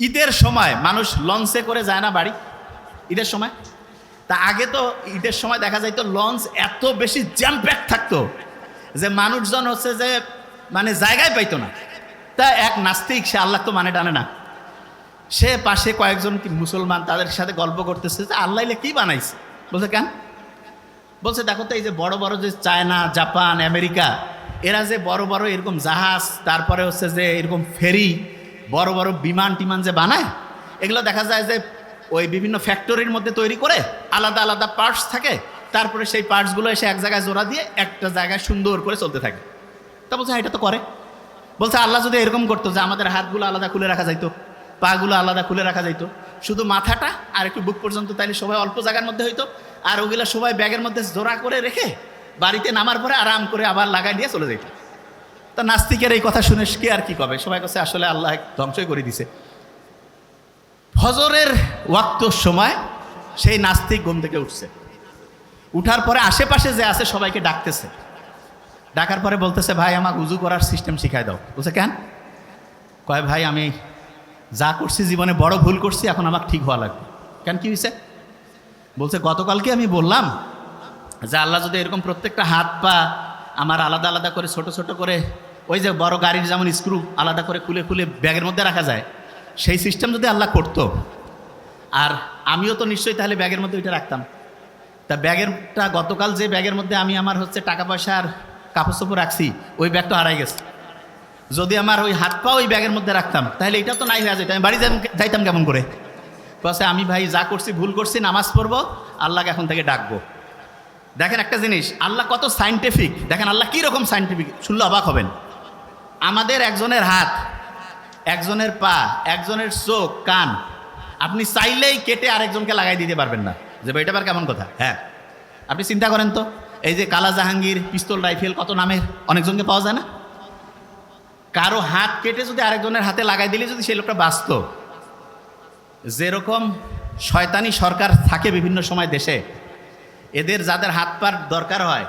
ঈদের সময় মানুষ লঞ্চে করে যায় না বাড়ি? ঈদের সময়? তা আগে তো ঈদের সময় দেখা যাইতো লঞ্চ এত বেশি জ্যাম প্যাক থাকতো যে মানুষজন হচ্ছে যে মানে জায়গায় পাইতো না। তা এক নাস্তিক, সে আল্লাহ তো মানে টানে না। সে পাশে কয়েকজন কি মুসলমান তাদের সাথে গল্প করতেছে যে আল্লাহ কি বানাইছে? বলছে, কেন? বলছে, দেখো তো এই যে বড় বড় যে চায়না, জাপান, আমেরিকা, এরা যে বড় বড় এরকম জাহাজ, তারপরে হচ্ছে যে এরকম ফেরি বড় বড় বিমান টিমান যে বানায় এগুলো দেখা যায় যে ওই বিভিন্ন ফ্যাক্টরির মধ্যে তৈরি করে আলাদা আলাদা পার্টস থাকে তারপরে সেই পার্টসগুলো এসে এক জায়গায় জোড়া দিয়ে একটা জায়গায় সুন্দর করে চলতে থাকে। তা বলছে "হ্যাঁ, এটা তো করে। বলছে আল্লাহ যদি এরকম করতো যে আমাদের হাতগুলো আলাদা খুলে রাখা যাইতো পাগুলো আলাদা খুলে রাখা যাইতো শুধু মাথাটা আর একটু বুক পর্যন্ত তাইলে সবাই অল্প জায়গার মধ্যে হইতো আর ওগুলো সবাই ব্যাগের মধ্যে জোড়া করে রেখে বাড়িতে নামার পরে আরাম করে আবার লাগাই দিয়ে চলে যেত তা নাস্তিকের এই কথা শুনে কে আর কি কবে সবাই কাছে আসলে আল্লাহ ধ্বংসই করে দিছে। ফজরের ওয়াক্তর সময় সেই নাস্তিক ঘুম থেকে উঠছে। উঠার পরে আশেপাশে যে আছে সবাইকে ডাকতেছে। ডাকার পরে বলতেছে, ভাই, আমাকে উজু করার সিস্টেম শিখাই দাও। বলছে, কেন? কয়, ভাই, আমি যা করছি জীবনে বড় ভুল করছি, এখন আমাকে ঠিক হওয়া লাগবে। কেন কি হয়েছে বলছে, গতকালকে আমি বললাম যে আল্লাহ যদি এরকম প্রত্যেকটা হাত পা আমার আলাদা আলাদা করে, ছোট ছোট করে ওই যে বড় গাড়ির যেমন স্ক্রু আলাদা করে খুলে খুলে ব্যাগের মধ্যে রাখা যায়, সেই সিস্টেম যদি আল্লাহ করতো, আর আমিও তো নিশ্চয়ই তাহলে ব্যাগের মধ্যে ওইটা রাখতাম। তা ব্যাগেরটা গতকাল যে ব্যাগের মধ্যে আমি আমার হচ্ছে টাকা পয়সা আর কাপড় চোপড় রাখছি, ওই ব্যাগটা হারাই গেছে। যদি আমার ওই হাত পা ওই ব্যাগের মধ্যে রাখতাম, তাহলে এটা তো নাই হয়ে যেত, আমি বাড়ি যাইতাম- কেমন করে? বসে আমি ভাই যা করছি, ভুল করছি, নামাজ পড়ব, আল্লাহকে এখন থেকে ডাকবো। দেখেন একটা জিনিস, আল্লাহ কত সাইন্টিফিক দেখেন আল্লাহ কী রকম সাইন্টিফিক শুনলে অবাক হবেন। আমাদের একজনের হাত, একজনের পা, একজনের চোখ, কান, আপনি চাইলেই কেটে আরেকজনকে লাগাই দিতে পারবেন না। যে ভাই, এটা আবার কেমন কথা? হ্যাঁ। আপনি চিন্তা করেন তো, এই যে কালা জাহাঙ্গীর, পিস্তল, রাইফেল কত নামের, অনেকজনকে পাওয়া যায় না? কারও হাত কেটে যদি আরেকজনের হাতে লাগাই দিলে যদি সেই লোকটা বাঁচত, যেরকম শয়তানি সরকার থাকে বিভিন্ন সময় দেশে, এদের যাদের হাত পার দরকার হয়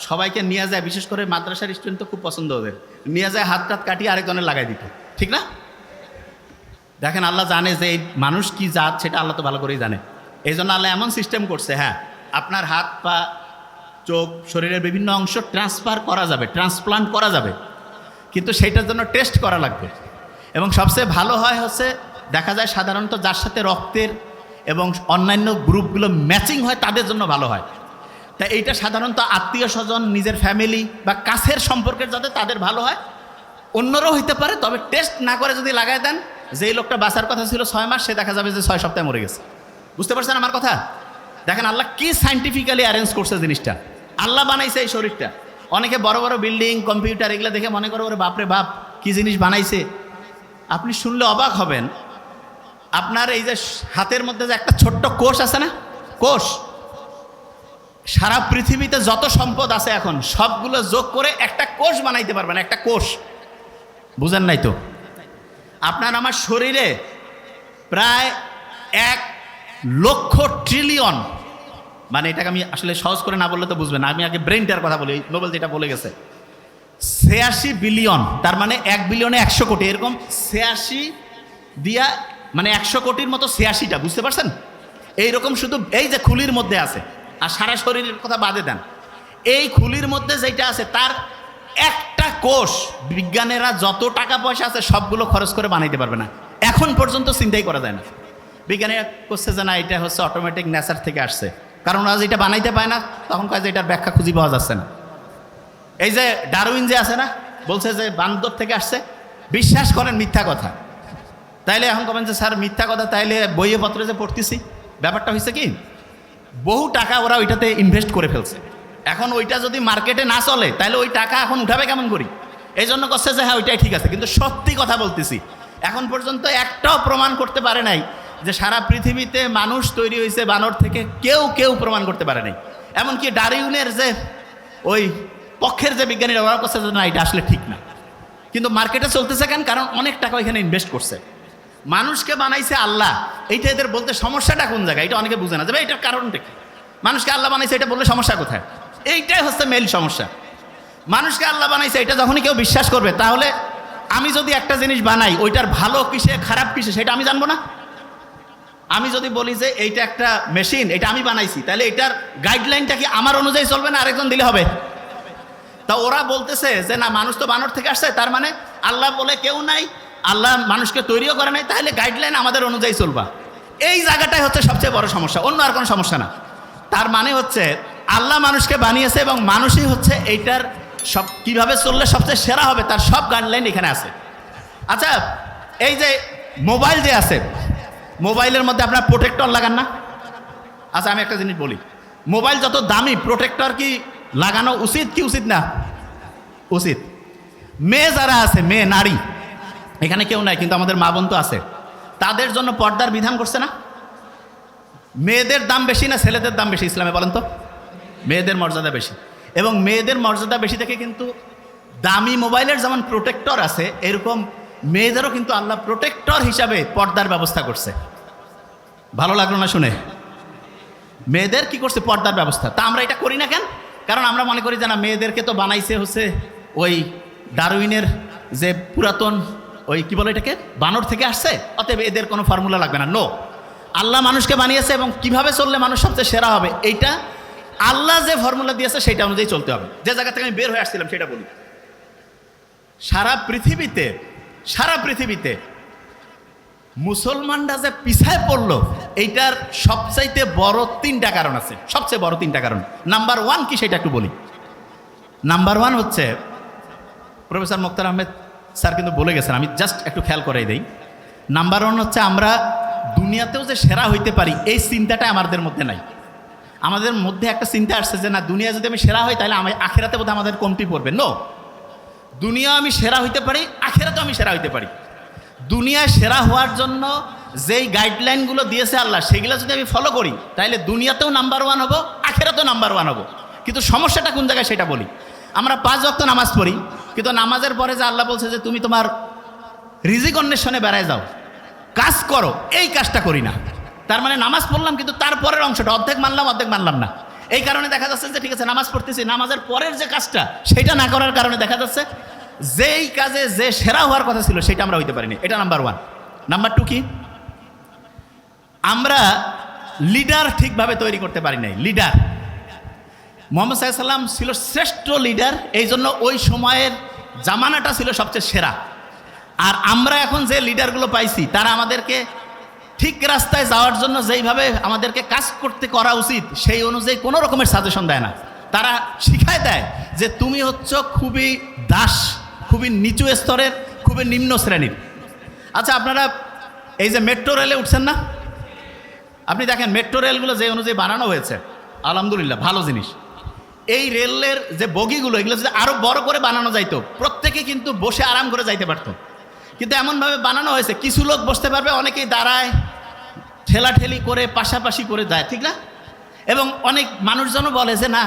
সবাইকে নিয়ে যায়, বিশেষ করে মাদ্রাসার স্টুডেন্ট তো খুব পছন্দ ওদের। নিয়ে যায়, হাত টাত কাটিয়ে আরেকজনের লাগাই দিত। ঠিক না? দেখেন, আল্লাহ জানে যে মানুষ কি জাত, সেটা আল্লাহ তো ভালো করেই জানে। এই জন্য আল্লাহ এমন সিস্টেম করছে হ্যাঁ আপনার হাত পা, চোখ, শরীরের বিভিন্ন অংশ ট্রান্সফার করা যাবে ট্রান্সপ্লান্ট করা যাবে। কিন্তু সেইটার জন্য টেস্ট করা লাগবে। এবং সবচেয়ে ভালো হয় হচ্ছে, দেখা যায় সাধারণত যার সাথে রক্তের এবং অন্যান্য গ্রুপগুলো ম্যাচিং হয়, তাদের জন্য ভালো হয়। তা এইটা সাধারণত আত্মীয় স্বজন, নিজের ফ্যামিলি বা কাছের সম্পর্কের যাতে তাদের ভালো হয়, অন্যরাও হইতে পারে। তবে টেস্ট না করে যদি লাগাই দেন, যেই লোকটা বাঁচার কথা ছিল ছয় মাস, সে দেখা যাবে যে ছয় সপ্তাহে মরে গেছে। বুঝতে পারছেন আমার কথা? দেখেন আল্লাহ কি সাইন্টিফিক্যালি অ্যারেঞ্জ করছে জিনিসটা। আল্লাহ বানাইছে এই শরীরটা। অনেকে বড় বড় বিল্ডিং কম্পিউটার এগুলো দেখে মনে করে, ওরে বাপরে বাপ, কি জিনিস বানাইছে? আপনি শুনলে অবাক হবেন। আপনার এই যে হাতের মধ্যে যে একটা ছোট্ট কোষ আছে না? কোষ। সারা পৃথিবীতে যত সম্পদ আছে এখন, সবগুলো যোগ করে একটা কোষ বানাইতে পারবেন, একটা কোষ। বুঝেন নাই তো? আপনার আমার শরীরে প্রায় এক লক্ষ ট্রিলিয়ন মানে এটাকে আমি আসলে সহজ করে না বললে তো বুঝবেন। আমি আগে ব্রেনটার কথা বলি নোবেল যেটা বলে গেছে। ছিয়াশি বিলিয়ন তার মানে এক বিলিয়নে একশো কোটি, এরকম ছিয়াশি দিয়া মানে একশো কোটির মতো ছিয়াশিটা, বুঝতে পারছেন? এইরকম শুধু এই যে খুলির মধ্যে আছে আর সারা শরীরের কথা বাদে দেন। এই খুলির মধ্যে যেটা আছে, তার একটা কোষ, বিজ্ঞানীরা যত টাকা পয়সা আছে সবগুলো খরচ করে বানাইতে পারবে না। এখন পর্যন্ত চিন্তাই করা যায় না। বিজ্ঞানীরা করছে যে না, এটা হচ্ছে অটোমেটিক নেচার থেকে আসছে। কারণ ওরা যেটা বানাইতে পায় না, তখন যে এটার ব্যাখ্যা খুঁজি পাওয়া যাচ্ছে না। এই যে ডারউইন যে আছে না, বলছে যে বান্দর থেকে আসছে। বিশ্বাস করেন, মিথ্যা কথা। তাইলে এখন কবেন যে, স্যার, মিথ্যা কথা, তাইলে বইয়ে পত্রে যে পড়তেছি, ব্যাপারটা হয়েছে কি? বহু টাকা ওরা ওইটাতে ইনভেস্ট করে ফেলছে। এখন ওইটা যদি মার্কেটে না চলে, তাহলে ওই টাকা এখন উঠাবে কেমন করি? এই জন্য করছে যে হ্যাঁ ওইটাই ঠিক আছে। কিন্তু সত্যি কথা বলতেছি, এখন পর্যন্ত একটাও প্রমাণ করতে পারে নাই যে সারা পৃথিবীতে মানুষ তৈরি হয়েছে বানর থেকে কেউ কেউ প্রমাণ করতে পারে নাই। এমনকি ডারিউনের যে ওই পক্ষের যে বিজ্ঞানীরা ওরা করছে যে, না, এটা আসলে ঠিক না। কিন্তু মার্কেটে চলতেছে কেন? কারণ অনেক টাকা ওইখানে ইনভেস্ট করছে। মানুষকে বানাইছে আল্লাহ। এইটা এদের বলতে সমস্যাটা কোন জায়গায়? এটা অনেকে বুঝে না। যাবে এটার কারণটা কি? মানুষকে আল্লাহ বানাইছে, এটা বললে সমস্যা কোথায়? এইটাই হচ্ছে মেল সমস্যা। মানুষকে আল্লাহ বানাইছে, এটা যখনই কেউ বিশ্বাস করবে, তাহলে আমি যদি একটা জিনিস বানাই, ওইটার ভালো কিসে, খারাপ কিসে, সেটা আমি জানব না? আমি যদি বলি যে এইটা একটা মেশিন এটা আমি বানাইছি, তাহলে এটার গাইডলাইনটা কি আমার অনুযায়ী চলবে না আরেকজন দিলে হবে? তা ওরা বলতেছে যে, না, মানুষ তো বানর থেকে আসছে। তার মানে আল্লাহ বলে কেউ নাই আল্লাহ মানুষকে তৈরিও করে নাই, তাহলে গাইডলাইন আমাদের অনুযায়ী চলবা। এই জায়গাটাই হচ্ছে সবচেয়ে বড় সমস্যা, অন্য আর কোনো সমস্যা না। তার মানে হচ্ছে, আল্লাহ মানুষকে বানিয়েছে এবং মানুষই হচ্ছে এইটার সব, কীভাবে চললে সবচেয়ে সেরা হবে, তার সব গাইডলাইন এখানে আছে। আচ্ছা এই যে মোবাইল যে আছে মোবাইলের মধ্যে আপনার প্রোটেক্টর লাগান না? আচ্ছা আমি একটা জিনিস বলি মোবাইল যত দামি প্রোটেক্টর কি লাগানো উচিত কি উচিত না? উচিত। মেয়ে যারা আছে, মেয়ে, নারী এখানে কেউ নাই, কিন্তু আমাদের মা বোন তো আছে। তাদের জন্য পর্দার বিধান করছে না? মেয়েদের দাম বেশি না ছেলেদের দাম বেশি ইসলামে বলেন তো? মেয়েদের মর্যাদা বেশি। এবং মেয়েদের মর্যাদা বেশি থেকে কিন্তু দামি মোবাইলের যেমন প্রোটেক্টর আছে, এরকম মেয়েদেরও কিন্তু আল্লাহ প্রোটেক্টর হিসাবে পর্দার ব্যবস্থা করছে। ভালো লাগল না শুনে? মেয়েদের কি করছে? পর্দার ব্যবস্থা। তা আমরা এটা করি না কেন? কারণ আমরা মনে করি যে না, মেয়েদেরকে তো বানাইছে হচ্ছে ওই ডারউইনের যে পুরাতন ওই কি বলে এটাকে? বানর থেকে আসছে? অতএব এদের কোনো ফর্মুলা লাগবে না। নো আল্লাহ মানুষকে বানিয়েছে এবং কীভাবে চললে মানুষ সবচেয়ে সেরা হবে, এইটা আল্লাহ যে ফর্মুলা দিয়েছে সেটা অনুযায়ী চলতে হবে। যে জায়গা থেকে আমি বের হয়ে আসছিলাম, সেটা বলি। সারা পৃথিবীতে সারা পৃথিবীতে মুসলমানরা যে পিছায় পড়ল, এইটার সবচাইতে বড় তিনটা কারণ আছে। সবচেয়ে বড় তিনটা কারণ। নাম্বার ওয়ান কি সেটা একটু বলি। নাম্বার ওয়ান হচ্ছে প্রফেসর মুক্তার আহমেদ স্যার কিন্তু বলে গেছেন, আমি জাস্ট একটু খেয়াল করে দিই। নাম্বার ওয়ান হচ্ছে আমরা দুনিয়াতেও যে সেরা হইতে পারি, এই চিন্তাটা আমাদের মধ্যে নাই। আমাদের মধ্যে একটা চিন্তা আসছে যে, না দুনিয়া যদি আমি সেরা হই, তাহলে আমি আখেরাতে বোধহয় আমাদের কমতি পড়বে। নো দুনিয়া আমি সেরা হইতে পারি, আখেরাতেও আমি সেরা হইতে পারি। দুনিয়ায় সেরা হওয়ার জন্য যেই গাইডলাইনগুলো দিয়েছে আল্লাহ, সেগুলো যদি আমি ফলো করি, তাহলে দুনিয়াতেও নাম্বার ওয়ান হব, আখেরাতেও নাম্বার ওয়ান হব। কিন্তু সমস্যাটা কোন জায়গায় সেটা বলি। আমরা পাঁচ ওয়াক্ত নামাজ পড়ি কিন্তু নামাজের পরে যে আল্লাহ বলছে যে তুমি তোমার রিজিক অন্বেষণে বেড়ায় যাও, কাজ করো, এই কাজটা করি না। তার মানে নামাজ পড়লাম কিন্তু তারপরের অংশটা, অর্ধেক মানলাম অর্ধেক মানলাম না। এই কারণে দেখা যাচ্ছে যে ঠিক আছে, নামাজ পড়তেছি, নামাজের পরের যে কাজটা, সেটা না করার কারণে দেখা যাচ্ছে যেই কাজে যে সেরা হওয়ার কথা ছিল, সেটা আমরা হইতে পারিনি। এটা নাম্বার ওয়ান নাম্বার টু কি? আমরা লিডার ঠিকভাবে তৈরি করতে পারি নাই। লিডার মোহাম্মদ সাল্লাম ছিল শ্রেষ্ঠ লিডার এই জন্য ওই সময়ের জামানাটা ছিল সবচেয়ে সেরা। আর আমরা এখন যে লিডারগুলো পাইছি, তারা আমাদেরকে ঠিক রাস্তায় যাওয়ার জন্য যেইভাবে আমাদেরকে কাজ করতে করা উচিত, সেই অনুযায়ী কোনো রকমের সাজেশন দেয় না। তারা শিখায় দেয় যে তুমি হচ্ছ খুবই দাস, খুবই নিচু স্তরের, খুবই নিম্ন শ্রেণির। আচ্ছা আপনারা এই যে মেট্রো রেলে উঠছেন না? আপনি দেখেন মেট্রো রেলগুলো যে অনুযায়ী বানানো হয়েছে, আলহামদুলিল্লাহ, ভালো জিনিস। এই রেলের যে বগিগুলো, এগুলো যদি আরও বড় করে বানানো যাইতো, প্রত্যেকে কিন্তু বসে আরাম করে যাইতে পারতো। কিন্তু এমনভাবে বানানো হয়েছে, কিছু লোক বসতে পারবে, অনেকেই দাঁড়ায়, ঠেলাঠেলি করে, পাশাপাশি করে যায়, ঠিক না? এবং অনেক মানুষজনও বলে যে, না,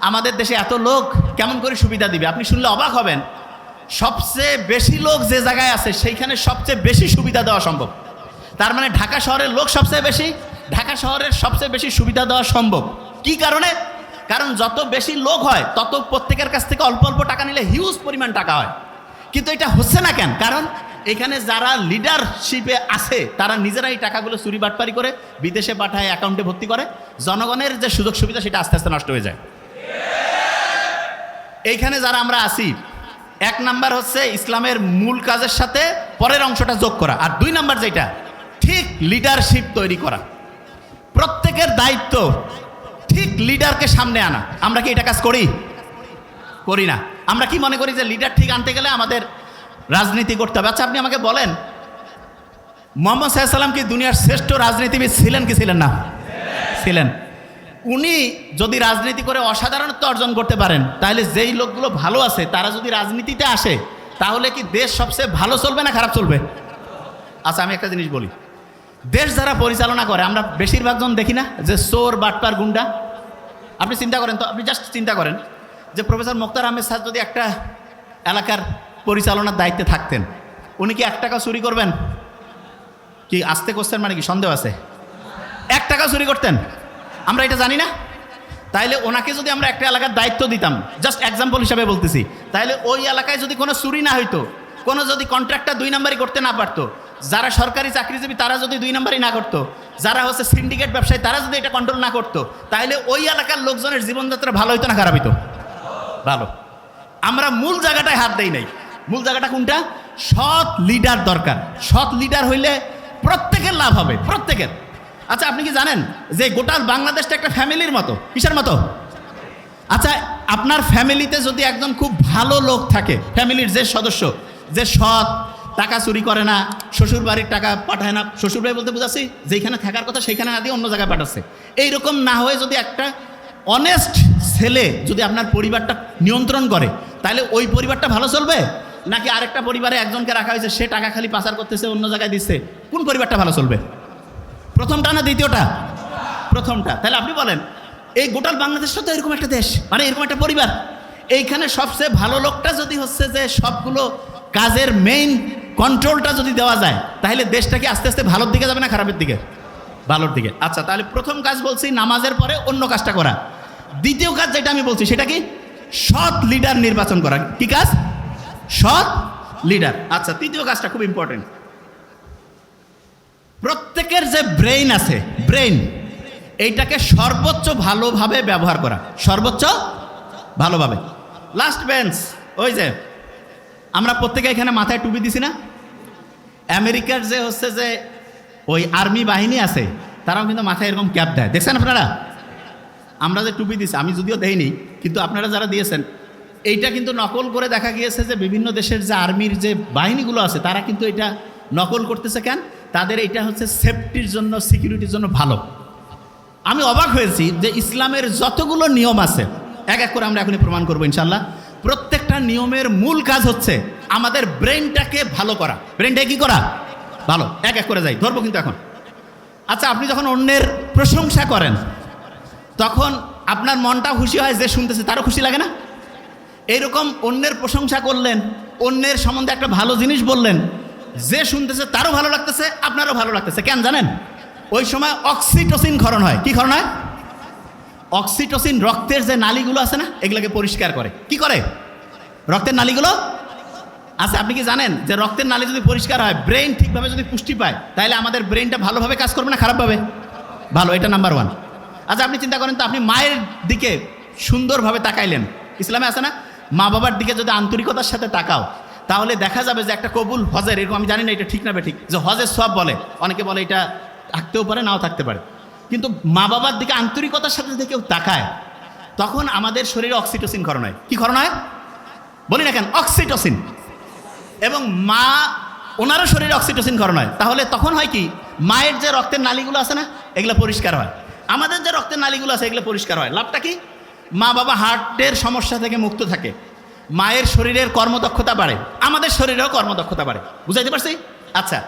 আমাদের দেশে এত লোক, কেমন করে সুবিধা দিবে? আপনি শুনলে অবাক হবেন। সবচেয়ে বেশি লোক যে জায়গায় আছে, সেইখানে সবচেয়ে বেশি সুবিধা দেওয়া সম্ভব। তার মানে ঢাকা শহরের লোক সবচেয়ে বেশি, ঢাকা শহরের সবচেয়ে বেশি সুবিধা দেওয়া সম্ভব। কি কারণে? কারণ যত বেশি লোক হয়, তত প্রত্যেকের কাছ থেকে অল্প অল্প টাকা নিলে হিউজ পরিমাণ টাকা হয়। কিন্তু এটা হচ্ছে না কেন? কারণ এখানে যারা লিডারশিপে আছে, তারা নিজেরা এই টাকাগুলো চুরি বাটপারি করে বিদেশে পাঠায় অ্যাকাউন্টে ভর্তি করে। জনগণের যে সুযোগ সুবিধা, সেটা আস্তে আস্তে নষ্ট হয়ে যায়। এইখানে যারা আমরা আছি, এক নাম্বার হচ্ছে ইসলামের মূল কাজের সাথে পরের অংশটা যোগ করা। আর দুই নাম্বার যেটা, ঠিক লিডারশিপ তৈরি করা। প্রত্যেকের দায়িত্ব ঠিক লিডারকে সামনে আনা। আমরা কি এটা কাজ করি? করি না। আমরা কি মনে করি যে লিডার ঠিক আনতে গেলে আমাদের রাজনীতি করতে হবে? আচ্ছা আপনি আমাকে বলেন, মোহাম্মদ সাল্লাম কি দুনিয়ার শ্রেষ্ঠ রাজনীতিবিদ ছিলেন কি ছিলেন না? ছিলেন। উনি যদি রাজনীতি করে অসাধারণত্ব অর্জন করতে পারেন, তাহলে যেই লোকগুলো ভালো আছে, তারা যদি রাজনীতিতে আসে, তাহলে কি দেশ সবচেয়ে ভালো চলবে না খারাপ চলবে? আচ্ছা আমি একটা জিনিস বলি। দেশ যারা পরিচালনা করে, আমরা বেশিরভাগজন দেখি না? যে চোর, বাটপার, গুন্ডা। আপনি চিন্তা করেন তো, আপনি জাস্ট চিন্তা করেন যে প্রফেসর মোক্তার আহমেদ স্যার যদি একটা এলাকার পরিচালনার দায়িত্বে থাকতেন, উনি কি এক টাকা চুরি করবেন? কি আসতে করছেন মানে কি সন্দেহ আছে? এক টাকা চুরি করতেন? আমরা এটা জানি না। তাইলে ওনাকে যদি আমরা একটা এলাকার দায়িত্ব দিতাম জাস্ট এক্সাম্পল হিসাবে বলতেছি তাহলে ওই এলাকায় যদি কোনো চুরি না হইতো, কোনো যদি কন্ট্রাক্টটা দুই নাম্বারই করতে না পারতো, যারা সরকারি চাকরিজীবী তারা যদি দুই নাম্বারই না করতো যারা হচ্ছে সিন্ডিকেট ব্যবসায়ী, তারা যদি এটা কন্ট্রোল না করতো তাহলে ওই এলাকার লোকজনের জীবনযাত্রা ভালো হইতো না, খারাপ হইতো? ভালো। আমরা মূল জায়গাটায় হাত দেই নাই। মূল জায়গাটা কোনটা? সৎ লিডার দরকার। সৎ লিডার হইলে প্রত্যেকের লাভ হবে, প্রত্যেকের। আচ্ছা আপনি কি জানেন যে গোটা বাংলাদেশটা একটা ফ্যামিলির মতো? কিসের মতো? আচ্ছা আপনার ফ্যামিলিতে যদি একজন খুব ভালো লোক থাকে ফ্যামিলির যে সদস্য, যে সৎ টাকা চুরি করে না শ্বশুর বাড়ির টাকা পাঠায় না। শ্বশুর বাড়ি বলতে বুঝাচ্ছি, যেখানে থাকার কথা সেইখানে না দিয়ে অন্য জায়গায় পাঠাচ্ছে। এইরকম না হয়ে যদি একটা অনেস্ট ছেলে যদি আপনার পরিবারটা নিয়ন্ত্রণ করে, তাহলে ওই পরিবারটা ভালো চলবে? নাকি আরেকটা পরিবারে একজনকে রাখা হয়েছে, সে টাকা খালি পাচার করতেছে, অন্য জায়গায় দিচ্ছে? কোন পরিবারটা ভালো চলবে? প্রথমটা না দ্বিতীয়টা? প্রথমটা। তাহলে আপনি বলেন, এই গোটাল বাংলাদেশটা তো এরকম একটা দেশ মানে এরকম একটা পরিবার। এইখানে সবচেয়ে ভালো লোকটা যদি হচ্ছে যে সবগুলো কাজের মেইন কন্ট্রোলটা যদি দেওয়া যায়, তাহলে দেশটা কি আস্তে আস্তে ভালোর দিকে যাবে না খারাপের দিকে? ভালোর দিকে। আচ্ছা তাহলে প্রথম কাজ বলছি, নামাজের পরে অন্য কাজটা করা। দ্বিতীয় কাজ যেটা আমি বলছি, সেটা কি? সৎ লিডার নির্বাচন করা। কি কাজ? সৎ লিডার আচ্ছা তৃতীয় কাজটা খুব ইম্পর্টেন্ট প্রত্যেকের যে ব্রেইন আছে ব্রেইন এইটাকে সর্বোচ্চ ভালোভাবে ব্যবহার করা। সর্বোচ্চ ভালোভাবে। লাস্ট বেঞ্চ ওই যে আমরা প্রত্যেকে এখানে মাথায় টুপি দিছি না? আমেরিকার যে হচ্ছে যে ওই আর্মি বাহিনী আছে, তারাও কিন্তু মাথায় এরকম ক্যাপ দেয়। দেখছেন আপনারা? আমরা যে টুপি দিছি, আমি যদিও দেইনি, কিন্তু আপনারা যারা দিয়েছেন, এইটা কিন্তু নকল করে দেখা গিয়েছে যে বিভিন্ন দেশের যে আর্মির যে বাহিনীগুলো আছে, তারা কিন্তু এটা নকল করতেছে কেন? তাদের এটা হচ্ছে সেফটির জন্য সিকিউরিটির জন্য ভালো। আমি অবাক হয়েছি যে ইসলামের যতগুলো নিয়ম আছে, এক এক করে আমরা এখনই প্রমাণ করব, ইনশাল্লাহ। প্রত্যেকটা নিয়মের মূল কাজ হচ্ছে আমাদের ব্রেনটাকে ভালো করা। ব্রেনটাকে কি করা? ভালো। এক এক করে যাই। ধরবো কিন্তু এখন। আচ্ছা আপনি যখন অন্যের প্রশংসা করেন, তখন আপনার মনটা খুশি হয় যে শুনতেছে, তারও খুশি লাগে না? এইরকম অন্যের প্রশংসা করলেন, অন্যের সম্বন্ধে একটা ভালো জিনিস বললেন, যে শুনতেছে, তারও ভালো লাগতেছে, আপনারও ভালো লাগতেছে। কেন জানেন? ওই সময় অক্সিটোসিন ক্ষরণ হয়। কি ক্ষরণ হয়? অক্সিটোসিন রক্তের যে নালীগুলো আছে না, এগুলোকে পরিষ্কার করে। কি করে? রক্তের নালীগুলো? আচ্ছা আপনি কি জানেন যে রক্তের নালী যদি পরিষ্কার হয় ব্রেন ঠিকভাবে যদি পুষ্টি পায়, তাহলে আমাদের ব্রেনটা ভালোভাবে কাজ করবে না খারাপভাবে? ভালো, এটা নাম্বার ওয়ান আচ্ছা আপনি চিন্তা করেন তো, আপনি মায়ের দিকে সুন্দরভাবে তাকাইলেন। ইসলামে আছে না? মা বাবার দিকে যদি আন্তরিকতার সাথে তাকাও, তাহলে দেখা যাবে যে একটা কবুল হজের, এরকম আমি জানি না এটা ঠিক না ঠিক, যে হজের সব বলে। অনেকে বলে এটা থাকতেও পারে, নাও থাকতে পারে। কিন্তু মা বাবার দিকে আন্তরিকতার সাথে যদি কেউ তাকায়, তখন আমাদের শরীরে অক্সিটোসিন ক্ষরণ হয়। কি ক্ষরণ হয়? বলি না কেন অক্সিটোসিন এবং মা, ওনারও শরীরে অক্সিটোসিন ক্ষরণ হয়। তাহলে তখন হয় কি, মায়ের যে রক্তের নালীগুলো আছে না, এগুলো পরিষ্কার হয়। আমাদের যে রক্তের নালীগুলো আছে, এগুলো পরিষ্কার হয়। লাভটা কি? মা বাবা হার্টের সমস্যা থেকে মুক্ত থাকে। মায়ের শরীরের কর্মদক্ষতা বাড়ে। আমাদের শরীরেও কর্মদক্ষতা বাড়ে। বুঝাইতে পারছি? আচ্ছা।